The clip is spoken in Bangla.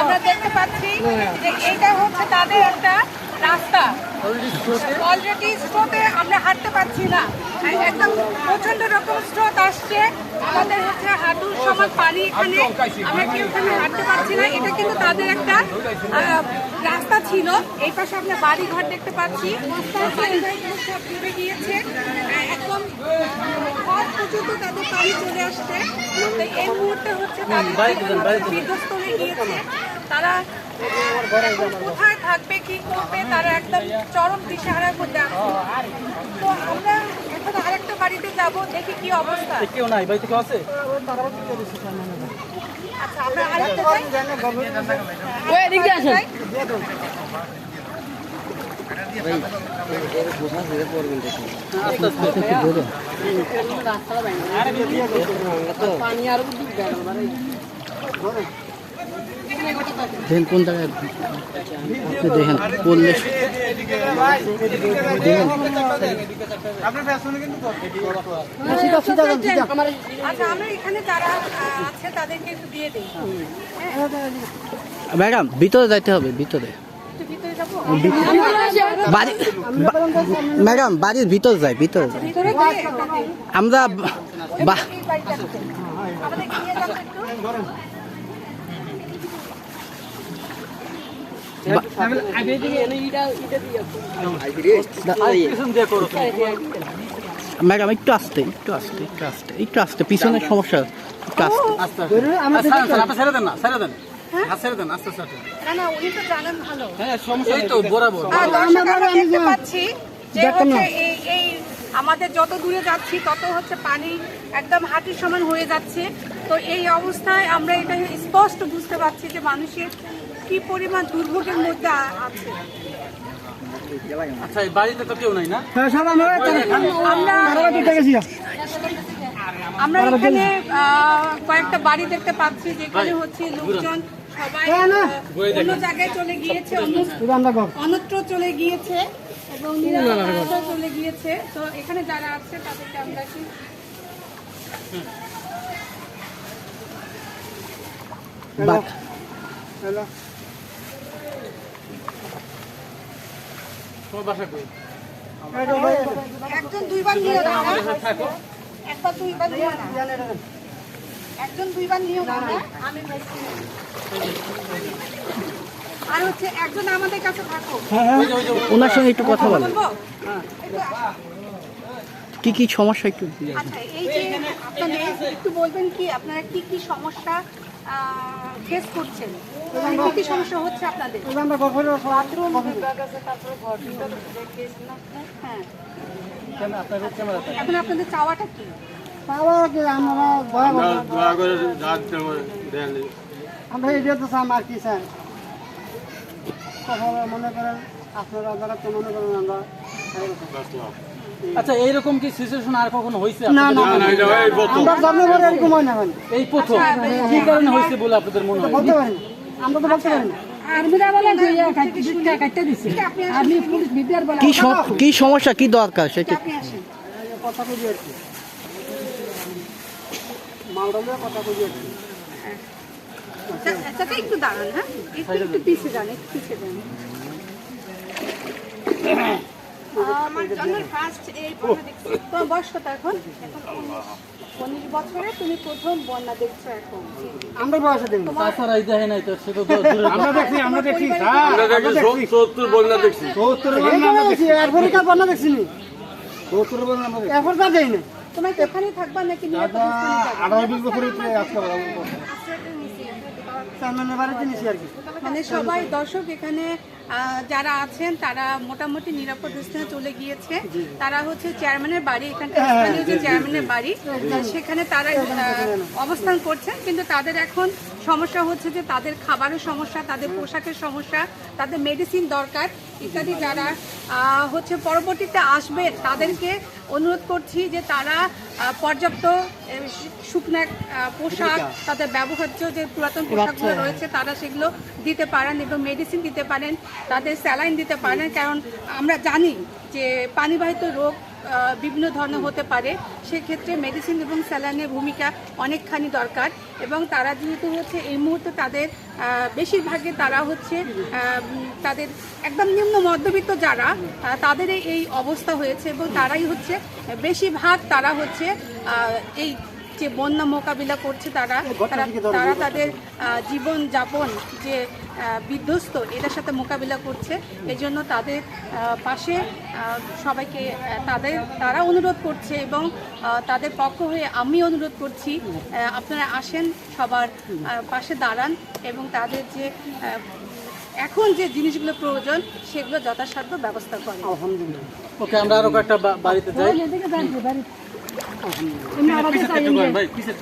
আমরা দেখতে পাচ্ছি যে এটা হচ্ছে তাদের একটা রাস্তা। অলরেডি স্রোতে আমরা হাঁটতে পারছি না। একদম প্রচণ্ড রকম স্রোত আসছে। আমাদের হচ্ছে হাঁটুর সমান পানি এখানে আমরা কেউ এখানে হাঁটতে পারছি না? এটা কিন্তু তাদের একটা রাস্তা ছিল। এই পাশে আমরা বাড়ি ঘর দেখতে পাচ্ছি। বাড়ি সব ডুবে গিয়েছে। একদম ঘর পর্যন্ত তাদের পানি চলে আসছে। তো এই মুহূর্তে হচ্ছে গিয়েছে তারা কোথায় থাকবে কি করবে তারা একদম চরম দিশাহারার মধ্যে আছে। তো আমরা এখন আরেকটা বাড়িতে যাব দেখি কি অবস্থা। কেউ নাই বাড়িতে কেউ আছে? আচ্ছা আমরা আরেকটা যাই ওই এদিক দিয়ে আসেন পানি আর দেখেন কোন জায়গায়? আপনি দেখেন আমার আচ্ছা আমরা এখানে যারা আহ, আছে তাদেরকে একটু দিয়ে দিই। ম্যাডাম ভিতরে যাইতে হবে ভিতরে। ভিতরে যাব? ম্যাডাম, বাড়ির ভিতরে যাই, ভিতরে দিই। আমরা ম্যাডাম, একটু আসতে একটু আসতে একটু আসতে একটু আসতে পিছনের সমস্যা, একটু আসতে হ্যাঁ? আমাদের যত দূরে যাচ্ছি তত হচ্ছে পানি একদম হাঁটুর সমান হয়ে যাচ্ছে। তো এই অবস্থায় আমরা এটা স্পষ্ট বুঝতে পারছি যে মানুষের কি পরিমাণ দুর্ভোগের মধ্যে আছে। আচ্ছা বাড়িতে তো কেউ নাই না? আমরা আমরা এখানে আহ, কয়েকটা বাড়ি দেখতে পাচ্ছি যেখানে হচ্ছে লোকজন সবাই অন্য জায়গায় চলে গিয়েছে অন্যত্র চলে গিয়েছে এবং চলে গিয়েছে। তো এখানে যারা আছে তাদেরকে আমরা কি কই? একজন দুইবার একবার দুইবার না। একজন দুইবার নিয়ে না আমি আর হচ্ছে একজন আমাদের কাছে থাকো। ওই যে ওই যে ওনার সঙ্গে একটু কথা বলেন। বলব একটু আসো। কি কি সমস্যা একটু আচ্ছা এই যে আপনাদের একটু বলবেন কি আপনারা কি কি সমস্যা ফেস করছেন? মানে কি কি সমস্যা হচ্ছে আপনাদের? বাথরুম তারপরে ঘর হ্যাঁ। কেন আপনার এখন আপনাদের চাওয়াটা কি? আমরা এটা তো চাম আর কি স্যার কখনো মনে করেন আপনারা যারা তো মনে করেন আমরা আচ্ছা এইরকম কি সিচুয়েশন আর কখনো হয়েছে না না আমরা এরকম হয় না এই প্রথম। কি কারণে হয়েছে বলে আপনাদের মনে হয়? বলতে আমরা তো বলতে পারি না কি সম- কি সমস্যা কি দরকার সেটা? কথা বুঝি আর কি। মালদা কথা আচ্ছা, চাচা একটু দাঁড়ান হ্যাঁ? একটু একটু পিছিয়ে যান একটু পিছিয়ে যান। আমার জন্য ফার্স্ট এই বন্যা দেখছি। তোমার বয়স কত এখন? এখন উনিশ। উনিশ বছরে তুমি প্রথম বন্যা দেখছ এখন। আমরা বয়সে দিন তাছাড়া দেখে নাই তো সে তো আমরা দেখছি আমরা দেখছি সত্তর বন্যা দেখছি। কার বন্যা দেখছি। নি এরপর যা দেই না তোমার কি এখানেই থাকবা নাকি নিরাপদ স্থানে যাবে? বিশ আজকে মানে সবাই দর্শক এখানে যারা আছেন তারা মোটামুটি নিরাপদ স্থানে চলে গিয়েছে। তারা হচ্ছে চেয়ারম্যানের বাড়ি এখানকার স্থানীয় যে চেয়ারম্যানের বাড়ি সেখানে তারা অবস্থান করছেন কিন্তু তাদের এখন সমস্যা হচ্ছে যে তাদের খাবারের সমস্যা তাদের পোশাকের সমস্যা তাদের মেডিসিন দরকার ইত্যাদি যারা হচ্ছে পরবর্তীতে আসবে তাদেরকে অনুরোধ করছি যে তারা পর্যাপ্ত শুকনা পোশাক তাদের ব্যবহার্য যে পুরাতন পোশাকগুলো রয়েছে তারা সেগুলো দিতে পারেন এবং মেডিসিন দিতে পারেন তাদের স্যালাইন দিতে পারেন। কারণ আমরা জানি যে পানিবাহিত রোগ বিভিন্ন ধরনের হতে পারে। সেক্ষেত্রে মেডিসিন এবং স্যালাইনের ভূমিকা অনেকখানি দরকার এবং তারা যেহেতু হচ্ছে এই মুহূর্তে তাদের বেশিরভাগে তারা হচ্ছে তাদের একদম নিম্ন মধ্যবিত্ত যারা তাদের এই অবস্থা হয়েছে এবং তারাই হচ্ছে, বেশিরভাগ তারা হচ্ছে এই যে বন্যা মোকাবিলা করছে তারা তারা তারা তাদের জীবন যাপন যে বিধ্বস্ত এটার সাথে মোকাবিলা করছে। এই জন্য তাদের পাশে সবাইকে তাদের তারা অনুরোধ করছে এবং তাদের পক্ষ হয়ে আমি অনুরোধ করছি আপনারা আসেন সবার পাশে দাঁড়ান এবং তাদের যে এখন যে জিনিসগুলো প্রয়োজন সেগুলো যথাসাধ্য ব্যবস্থা করেন। ওকে আমরা আরও কয়েকটা বাড়িতে যাই। বাড়ি। এমনি আমাদের